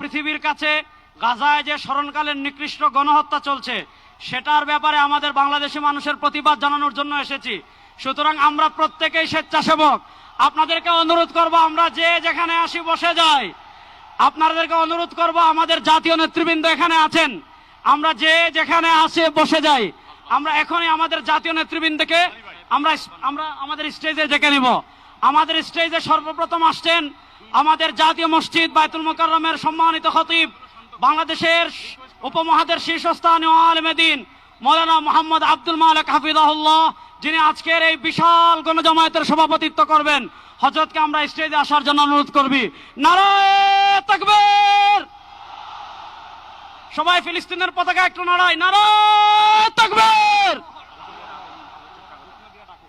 পৃথিবীর কাছে গাজায় যে স্মরণকালের নিকৃষ্ট গণহত্যা চলছে, সেটার ব্যাপারে আমাদের বাংলাদেশি মানুষের প্রতিবাদ জানানোর জন্য এসেছি। সুতরাং আমরা প্রত্যেকেই স্বেচ্ছাসেবক। আপনাদেরকে অনুরোধ করব, আমরা যে যেখানে আসি বসে যাই। আপনাদেরকে অনুরোধ করব, আমাদের জাতীয় নেতৃবৃন্দ এখানে আছেন। আমরা যে যেখানে আসে বসে যাই। আমরা এখনই আমাদের জাতীয় নেতৃবৃন্দকে আমরা আমরা আমাদের স্টেজে ডেকে নিব। আমাদের স্টেজে সর্বপ্রথম আসছেন আমাদের জাতীয় মসজিদ বায়তুল মোকাররমের সম্মানিত খতিব, বাংলাদেশের উপমহাদের শীর্ষস্থানীয় আলমেদিন মৌলানা মোহাম্মদ আব্দুল মালিক হাফিজাহুল্লাহ, যিনি আজকের এই বিশাল গণজমায়েতের সভাপতিত্ব করবেন। হজরতকে আমরা স্টেজে আসার জন্য অনুরোধ করবি। নারায় তাকবীর! সবাই ফিলিস্তিনের পতাকা একটু নাড়াই। নারায় তাকবীর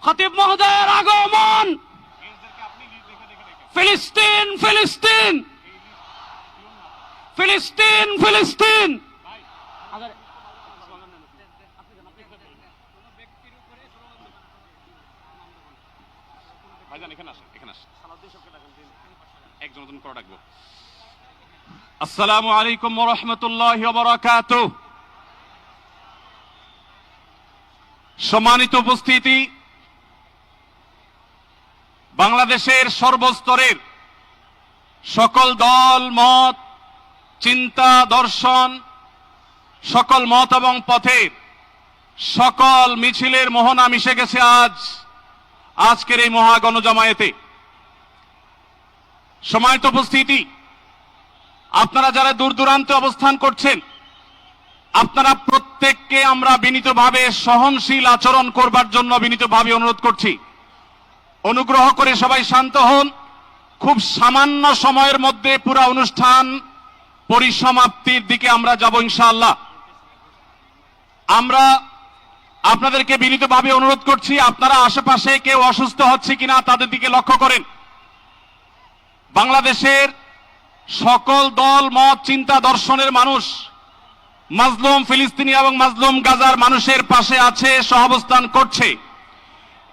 খতিব মহোদয়ের আগমন ফিলিস্তিন ফিলিস্তিন! ফিলিস্তিন ফিলিস্তিন! আসসালামু আলাইকুম রাহমাতুল্লাহি সম্মানিত উপস্থিতি বাংলাদেশের সর্বস্তরের সকল দল, মত, চিন্তা, দর্শন, সকল মত এবং পথের সকল মিছিলের মোহনা মিশে গেছে আজ, আজকের এই মহা গণজমায়েতে। সময়ত উপস্থিতি, আপনারা যারা দূর দূরান্তে অবস্থান করছেন, আপনারা প্রত্যেককে আমরা বিনীতভাবে সহনশীল আচরণ করবার জন্য বিনীতভাবে অনুরোধ করছি। অনুগ্রহ করে সবাই শান্ত হন। খুব সামান্য সময়ের মধ্যে পুরো অনুষ্ঠান পরিসমাপ্তির দিকে আমরা যাব ইনশাআল্লাহ। আমরা আপনাদেরকে বিনীতভাবে অনুরোধ করছি, আপনারা আশেপাশে কেউ অসুস্থ হচ্ছে কিনা তাদের দিকে লক্ষ্য করেন। বাংলাদেশের সকল দল, মত, চিন্তা দর্শনের মানুষ, মাজলুম ফিলিস্তিনি এবং মাজলুম গাজার মানুষের পাশে আছে, সহাবস্থান করছে।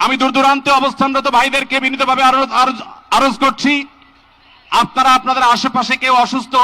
আমি দূর দূরান্তে অবস্থানরত ভাইদেরকে বিনীতভাবে আরও আরজ করছি। আপনারা আপনাদের আশেপাশে কেউ অসুস্থ